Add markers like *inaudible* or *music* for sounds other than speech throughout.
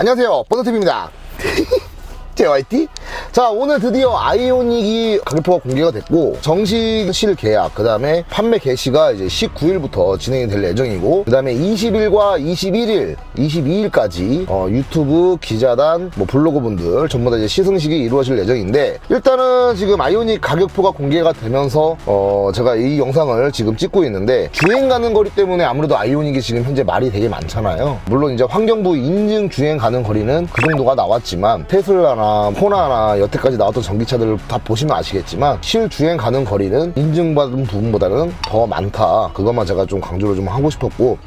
안녕하세요. 버터TV입니다. JYT *laughs* 자 오늘 드디어 아이오닉이 가격표가 공개가 됐고 정식 실 계약 그 다음에 판매 개시가 이제 19일부터 진행이 될 예정이고 그 다음에 20일과 21일 22일까지 어, 유튜브 기자단 뭐 블로거분들 전부 다 이제 시승식이 이루어질 예정인데 일단은 지금 아이오닉 가격표가 공개가 되면서 어, 제가 이 영상을 지금 찍고 있는데 주행 가는 거리 때문에 아무래도 아이오닉이 지금 현재 말이 되게 많잖아요. 물론 이제 환경부 인증 주행 가는 거리는 그 정도가 나왔지만 테슬라나 호나나 여태까지 나왔던 전기차들을 다 보시면 아시겠지만 실주행 가는 거리는 인증받은 부분보다는 더 많다. 그것만 제가 좀 강조를 좀 하고 싶었고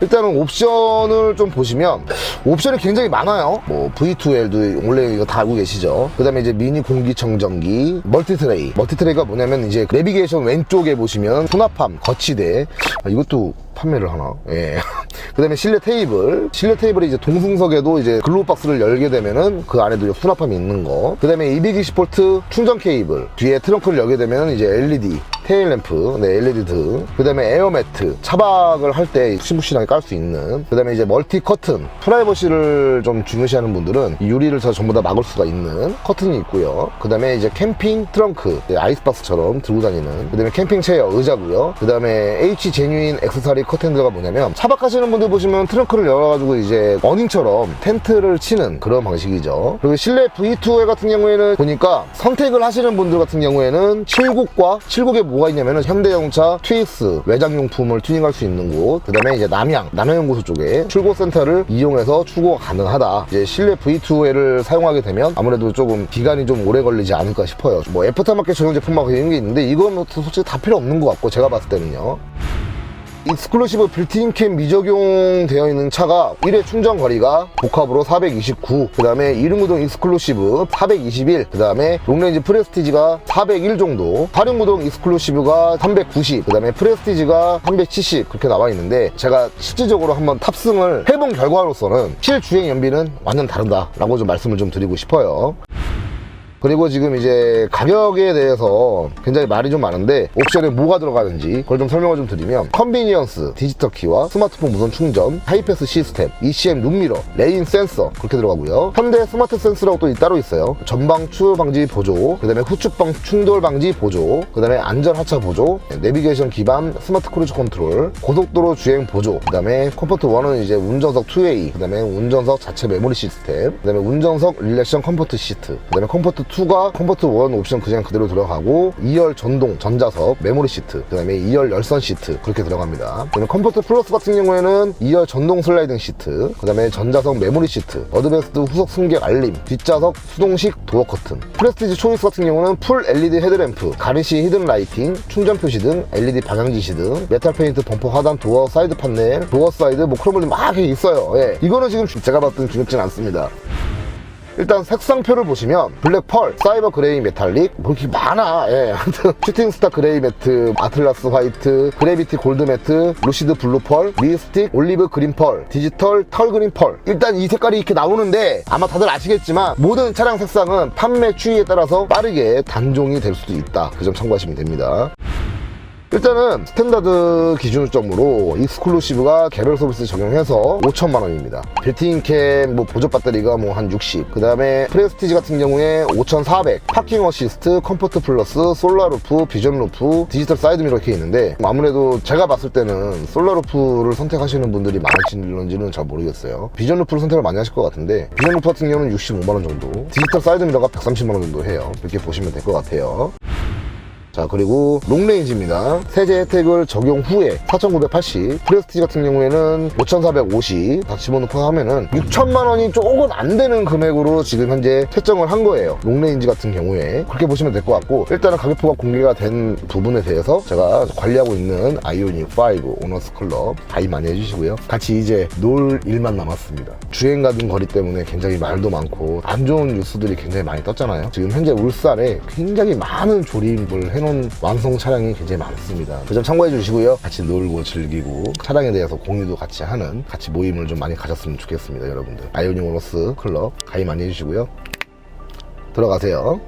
일단은 옵션을 좀 보시면 옵션이 굉장히 많아요. 뭐 V2L도 원래 이거 다 알고 계시죠. 그다음에 이제 미니 공기청정기, 멀티트레이. 멀티트레이가 뭐냐면 이제 내비게이션 왼쪽에 보시면 수납함, 거치대. 아, 이것도 판매를 하나. 예. *laughs* 그다음에 실내 테이블. 실내 테이블이 이제 동승석에도 이제 글로우 박스를 열게 되면은 그 안에도 수납함이 있는 거. 그다음에 220V 충전 케이블. 뒤에 트렁크를 열게 되면 이제 LED 테일 램프, 네, LED 등, 그 다음에 에어 매트, 차박을 할 때 푹신푹신하게 깔 수 있는, 그 다음에 이제 멀티 커튼, 프라이버시를 좀 중요시하는 분들은 이 유리를 다 전부 다 막을 수가 있는 커튼이 있고요. 그 다음에 이제 캠핑 트렁크, 네, 아이스박스처럼 들고 다니는, 그 다음에 캠핑 체어, 의자고요. 그 다음에 H 제뉴인 액세서리 커튼들가 뭐냐면 차박하시는 분들 보시면 트렁크를 열어가지고 이제 어닝처럼 텐트를 치는 그런 방식이죠. 그리고 실내 V2회 같은 경우에는 보니까 선택을 하시는 분들 같은 경우에는 7곡과 7곡에 뭐가 있냐면은 현대자동차 트위스 외장용품을 튜닝할 수 있는 곳, 그 다음에 이제 남양, 남양연구소 쪽에 출고센터를 이용해서 출고가 가능하다. 이제 실내 V2회를 사용하게 되면 아무래도 조금 기간이 좀 오래 걸리지 않을까 싶어요. 뭐 애프터마켓 전용 제품만 이런 게 있는데 뭐 솔직히 다 필요 없는 것 같고 제가 봤을 때는요. 익스클루시브 빌트인 캠 미적용 되어 있는 차가 1회 충전 거리가 복합으로 429, 그 다음에 이륜구동 익스클루시브 421, 그 다음에 롱레인지 프레스티지가 401 정도, 사륜구동 익스클루시브가 390, 그 다음에 프레스티지가 370 그렇게 나와 있는데 제가 실질적으로 한번 탑승을 해본 결과로서는 실주행 연비는 완전 다르다라고 좀 말씀을 좀 드리고 싶어요. 그리고 지금 이제 가격에 대해서 굉장히 말이 좀 많은데 옵션에 뭐가 들어가는지 그걸 좀 설명을 좀 드리면 컨비니언스, 디지털 키와 스마트폰 무선 충전, 하이패스 시스템, ECM 룸미러, 레인 센서 그렇게 들어가고요. 현대 스마트 센스라고 또 따로 있어요. 전방 추 방지 보조, 그다음에 후측방 충돌 방지 보조, 그다음에 안전 하차 보조, 내비게이션 기반 스마트 크루즈 컨트롤, 고속도로 주행 보조, 그다음에 컴포트 1은 이제 운전석 2A, 그다음에 운전석 자체 메모리 시스템, 그다음에 운전석 릴렉션 컴포트 시트, 그다음에 컴포트 2가 컴포트 1 옵션 그냥 그대로 들어가고 2열 전동 전자석 메모리 시트 그 다음에 2열 열선 시트 그렇게 들어갑니다 그다음에 컴포트 플러스 같은 경우에는 2열 전동 슬라이딩 시트 그 다음에 전자석 메모리 시트 어드밴스드 후석 승객 알림 뒷좌석 수동식 도어 커튼 프레스티지 초이스 같은 경우는 풀 LED 헤드램프 가리시 히든 라이팅 충전 표시 등 LED 방향 지시 등 메탈 페인트 범퍼 하단 도어 사이드 판넬 도어 사이드 뭐 크롬블리 막 있어요 예. 이거는 지금 제가 봤을 땐 중요진 않습니다 일단 색상표를 보시면 블랙 펄, 사이버 그레이 메탈릭 뭐 이렇게 많아. 예. 아무튼 *laughs* 슈팅스타 그레이 매트, 아틀라스 화이트, 그래비티 골드 매트, 루시드 블루 펄, 미스틱, 올리브 그린 펄, 디지털 털 그린 펄. 일단 이 색깔이 이렇게 나오는데 아마 다들 아시겠지만 모든 차량 색상은 판매 추이에 따라서 빠르게 단종이 될 수도 있다. 그 점 참고하시면 됩니다 일단은 스탠다드 기준점으로 익스클루시브가 개별 서비스 적용해서 5천만 원입니다. 빌트인캠 뭐 보조 배터리가 뭐 한 60. 그 다음에 프레스티지 같은 경우에 5,400. 파킹 어시스트, 컴포트 플러스, 솔라 루프, 비전 루프, 디지털 사이드 미러 이렇게 있는데 아무래도 제가 봤을 때는 솔라 루프를 선택하시는 분들이 많으신지는 잘 모르겠어요. 비전 루프를 선택을 많이 하실 것 같은데 비전 루프 같은 경우는 65만 원 정도. 디지털 사이드 미러가 130만 원 정도 해요. 이렇게 보시면 될 것 같아요. 자 그리고 롱레인지입니다. 세제 혜택을 적용 후에 4,980 프레스티지 같은 경우에는 5,450 다 집어넣고 하면은 6천만 원이 조금 안 되는 금액으로 지금 현재 책정을 한 거예요. 롱레인지 같은 경우에. 그렇게 보시면 될 것 같고 일단은 가격표가 공개가 된 부분에 대해서 제가 관리하고 있는 아이오닉 5 오너스 클럽 가입 많이 해주시고요. 같이 이제 놀 일만 남았습니다. 주행 가는 거리 때문에 굉장히 말도 많고 안 좋은 뉴스들이 굉장히 많이 떴잖아요. 지금 현재 울산에 굉장히 많은 조립을 해놓은 완성 차량이 굉장히 많습니다. 그 점 참고해 주시고요. 같이 놀고 즐기고 차량에 대해서 공유도 같이 하는 같이 모임을 좀 많이 가졌으면 좋겠습니다 여러분들. 아이오닉 오너스 클럽 가입 많이 해주시고요. 들어가세요